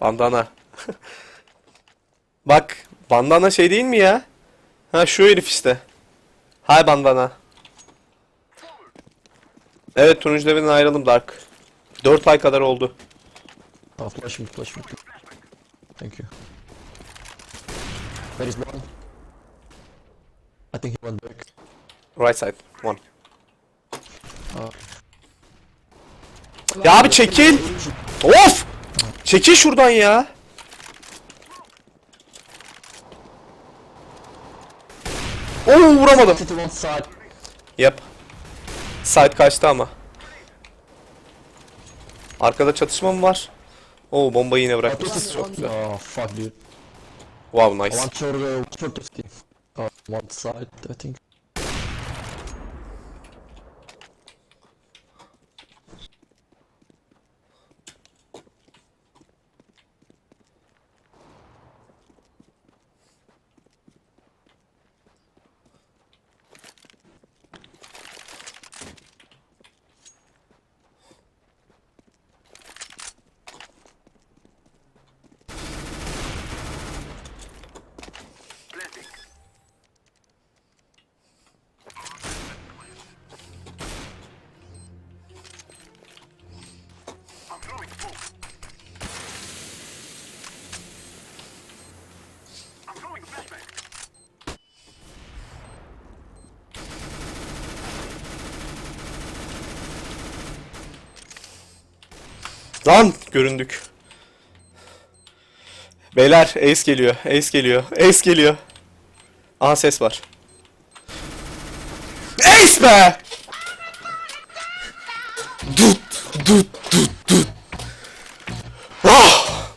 Bandana. Bak bandana şey değil mi ya? Ha şu herif işte. Hay bandana. Evet turuncu deveden ayrıldım Dark. 4 ay kadar oldu. Oh, flash me. Thank you. Where is one? I think he went back. Right side. One. Oh. Ya abi çekil. Of! Çekil şuradan ya. Oo vuramadım. Yap. Side kaçtı ama. Arkada çatışma mı var? Oo bombayı yine bırakmışız. Çok güzel. Oh, fuck, dude. Wow nice. One short, uh, short of team. One side, I think. Lan göründük. Beyler ace geliyor. Ace geliyor. Ace geliyor. Aha ses var. Ace be! Dut dut dut dut. Ah!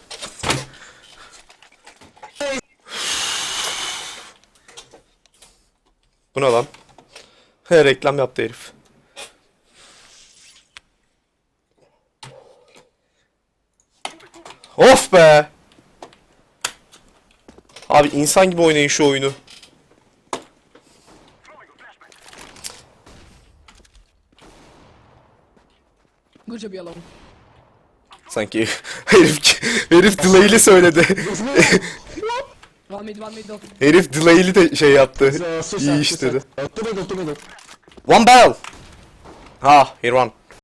Bu ne lan? He, reklam yaptı herif. Of be! Abi insan gibi oynayın şu oyunu. Good job, yellow. Sanki herif herif delay'li söyledi. One mid, one mid, though. herif delay'li de şey yaptı. İyi iş dedi. One barrel. Ha, here one.